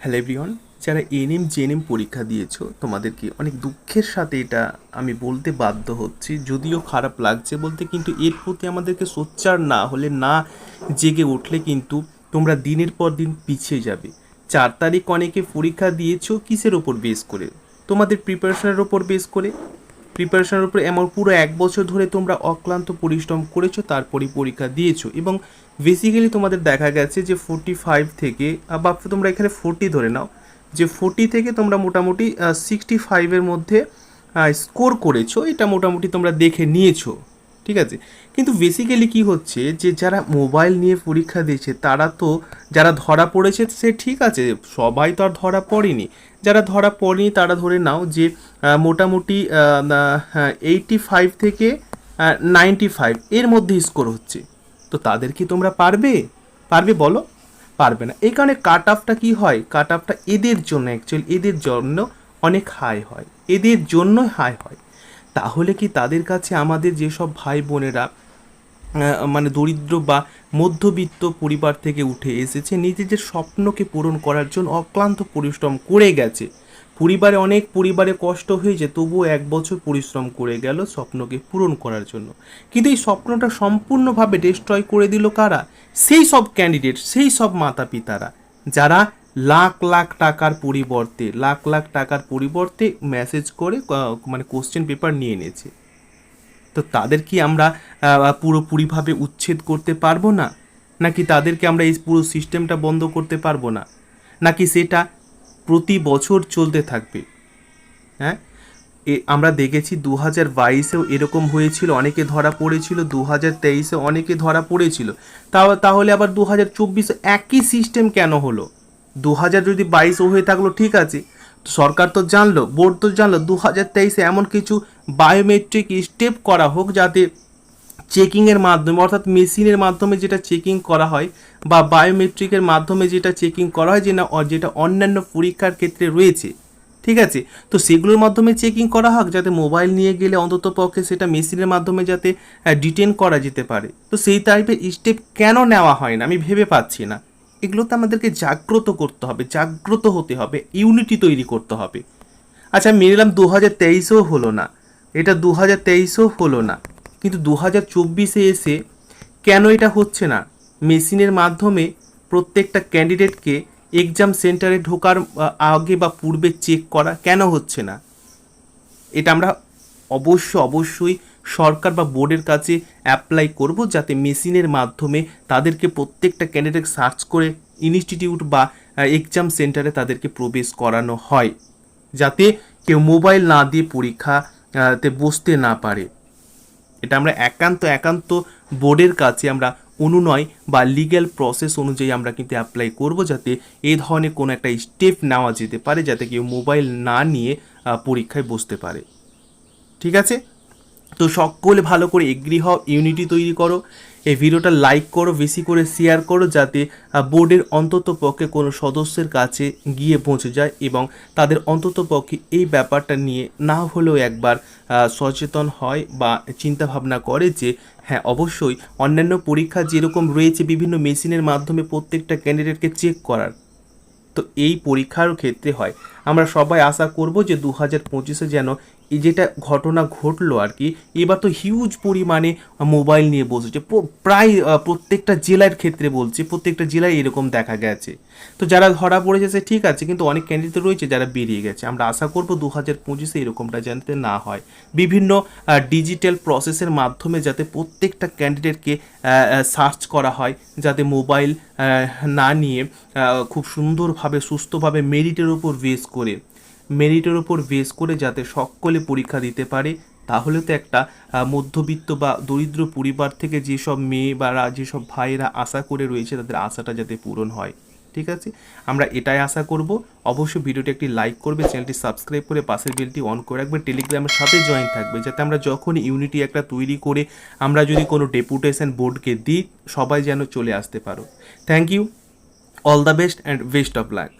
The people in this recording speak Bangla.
হ্যালো এভরিওয়ান যারা A N M G N M পরীক্ষা দিয়েছ, তোমাদেরকে অনেক দুঃখের সাথে এটা আমি বলতে বাধ্য হচ্ছি। যদিও খারাপ লাগছে বলতে, কিন্তু এর প্রতি আমাদেরকে সোচ্চার না হলে, না জেগে উঠলে কিন্তু তোমরা দিনের পর দিন পিছিয়ে যাবে। চার তারিখ অনেকে পরীক্ষা দিয়েছ, কিসের ওপর বেস করে? তোমাদের প্রিপারেশনের ওপর বেস করে? প্রিপারেশনের উপরে এমন পুরো এক বছর ধরে তোমরা অক্লান্ত পরিশ্রম করেছ তারপরে পরীক্ষা দিয়েছ। এবং বেসিক্যালি তোমাদের দেখা গেছে যে ফোর্টি ফাইভ থেকে বা তোমরা এখানে ফোর্টি ধরে নাও, যে ফোর্টি থেকে তোমরা মোটামুটি সিক্সটি ফাইভের মধ্যে স্কোর করেছ, এটা মোটামুটি তোমরা দেখে নিয়েছো। ঠিক আছে? কিন্তু বেসিক্যালি কি হচ্ছে যে, যারা মোবাইল নিয়ে পরীক্ষা দিয়েছে, তারা তো, যারা ধরা পড়েছে সে ঠিক আছে, সবাই তো আর ধরা পড়েনি। যারা ধরা পড়েনি, তারা ধরে নাও যে মোটামুটি এইটি ফাইভ থেকে নাইনটি ফাইভ এর মধ্যে স্কোর হচ্ছে। তো তাদের কি তোমরা পারবে? পারবে বলো? পারবে না। এই কারণে কাট অফটা কী হয়? কাট অফটা এদের জন্য অ্যাকচুয়ালি এদের জন্য অনেক হাই হয়। এদের জন্য হাই হয়। তাহলে কি তাদের কাছে আমাদের যেসব ভাই বোনেরা মানে দরিদ্র বা মধ্যবিত্ত পরিবার থেকে উঠে এসেছে, নিজেদের স্বপ্নকে পূরণ করার জন্য অক্লান্ত পরিশ্রম করে গেছে। পরিবারে অনেক পরিবারে কষ্ট হয়েছে, তবুও এক বছর পরিশ্রম করে গেল স্বপ্নকে পূরণ করার জন্য। কিন্তু এই স্বপ্নটা সম্পূর্ণভাবে ডিস্ট্রয় করে দিল কারা? সেই সব ক্যান্ডিডেট সেই সব মাতা পিতারা যারা লাখ লাখ টাকার পরিবর্তে, লাখ লাখ টাকার পরিবর্তে মেসেজ করে মানে কোশ্চেন পেপার নিয়ে নিয়েছে তো তাদের কি আমরা পুরোপুরিভাবে উচ্ছেদ করতে পারব না? নাকি তাদেরকে আমরা এই পুরো সিস্টেমটা বন্ধ করতে পারব না? নাকি সেটা প্রতি বছর চলতে থাকবে? হ্যাঁ? এ, আমরা দেখেছি দু হাজার বাইশেও এরকম হয়েছিল, অনেকে ধরা পড়েছিল দু হাজার তেইশে অনেকে ধরা পড়েছিল। তাহলে আবার দু হাজার চব্বিশে একই সিস্টেম কেন হলো? দু হাজার যদি বাইশও হয়ে থাকল, ঠিক আছে। সরকার তো জানলো, বোর্ড তো জানলো দু হাজার তেইশে এমন কিছু বায়োমেট্রিক স্টেপ করা হোক যাতে চেকিংয়ের মাধ্যমে, অর্থাৎ মেশিনের মাধ্যমে যেটা চেকিং করা হয় বা বায়োমেট্রিকের মাধ্যমে যেটা চেকিং করা হয় যে না যেটা অন্যান্য পরীক্ষার ক্ষেত্রে রয়েছে, ঠিক আছে। তো সেগুলোর মাধ্যমে চেকিং করা হোক, যাতে মোবাইল নিয়ে গেলে অন্তত পক্ষে সেটা মেশিনের মাধ্যমে যাতে ডিটেন করা যেতে পারে। তো সেই টাইপের স্টেপ কেন নেওয়া হয় না? আমি ভেবে পাচ্ছি না। এগুলোতে আমাদেরকে জাগ্রত করতে হবে, জাগ্রত হতে হবে ইউনিটি তৈরি করতে হবে। আচ্ছা মেনে দু হাজার তেইশেও হলো না। এটা দু হাজার তেইশেও হলো না। কিন্তু দু হাজার চব্বিশে এসে কেন এটা হচ্ছে না? মেশিনের মাধ্যমে প্রত্যেকটা ক্যান্ডিডেটকে এক্সাম সেন্টারে ঢোকার আগে বা পূর্বে চেক করা কেন হচ্ছে না? এটা আমরা অবশ্য, অবশ্যই সরকার বা বোর্ডের কাছে অ্যাপ্লাই করব যাতে মেশিনের মাধ্যমে তাদেরকে প্রত্যেকটা ক্যান্ডিডেট সার্চ করে ইনস্টিটিউট বা এক্সাম সেন্টারে তাদেরকে প্রবেশ করানো হয়। যাতে কেউ মোবাইল না দিয়ে পরীক্ষা তে বসতে না পারে। এটা আমরা একান্ত একান্ত বোর্ডের কাছে আমরা অনুনয় বা লিগ্যাল প্রসেস অনুযায়ী আমরা কিন্তু অ্যাপ্লাই করব যাতে এ ধরনের কোনো একটা স্টেপ নেওয়া যেতে পারে যাতে কেউ মোবাইল না নিয়ে পরীক্ষায় বসতে পারে। ঠিক আছে? তো সকলে ভালো করে এগ্রি হও ইউনিটি তৈরি করো, এই ভিডিওটা লাইক করো, বেশি করে শেয়ার করো যাতে বোর্ডের অন্তত পক্ষে কোনো সদস্যের কাছে গিয়ে পৌঁছে যায় এবং তাদের অন্তত পক্ষে এই ব্যাপারটা নিয়ে না হলেও একবার সচেতন হয় বা চিন্তা ভাবনা করে যে হ্যাঁ অবশ্যই অন্যান্য পরীক্ষা যেরকম রয়েছে বিভিন্ন মেশিনের মাধ্যমে প্রত্যেকটা ক্যান্ডিডেটকে চেক করার। তো এই পরীক্ষার ক্ষেত্রে হয়। আমরা সবাই আশা করব যে দু হাজার পঁচিশে যেন যেটা ঘটনা ঘটলো আর কি, এবার তো হিউজ পরিমাণে মোবাইল নিয়ে বসেছে প্রায় প্রত্যেকটা জেলার ক্ষেত্রে বলছি, প্রত্যেকটা জেলায় এরকম দেখা গেছে। তো যারা ধরা পড়েছে সে ঠিক আছে, কিন্তু অনেক ক্যান্ডিডেট রয়েছে যারা বেরিয়ে গেছে। আমরা আশা করব দু হাজার পঁচিশে এরকমটা যাতে না হয়। বিভিন্ন ডিজিটাল প্রসেসের মাধ্যমে যাতে প্রত্যেকটা ক্যান্ডিডেটকে সার্চ করা হয়, যাতে মোবাইল না নিয়ে খুব সুন্দরভাবে, সুস্থভাবে মেরিটের উপর বেস করে। মেরিটের ওপর বেস করে যাতে সকলে পরীক্ষা দিতে পারে, তাহলে তো একটা মধ্যবিত্ত বা দরিদ্র পরিবার থেকে যেসব মেয়ে বা যেসব ভাইয়েরা আশা করে রয়েছে তাদের আশাটা যাতে পূরণ হয়, ঠিক আছে? আমরা এটাই আশা করব। অবশ্যই ভিডিওটি একটি লাইক করবে, চ্যানেলটি সাবস্ক্রাইব করে পাশের বেলটি অন করে রাখবে, টেলিগ্রামের সাথে জয়েন থাকবে, যাতে আমরা যখন ইউনিটি একটা তৈরি করে আমরা যদি কোনো ডেপুটেশন বোর্ডকে দিই, সবাই যেন চলে আসতে পারো thank you, all the best and best of luck.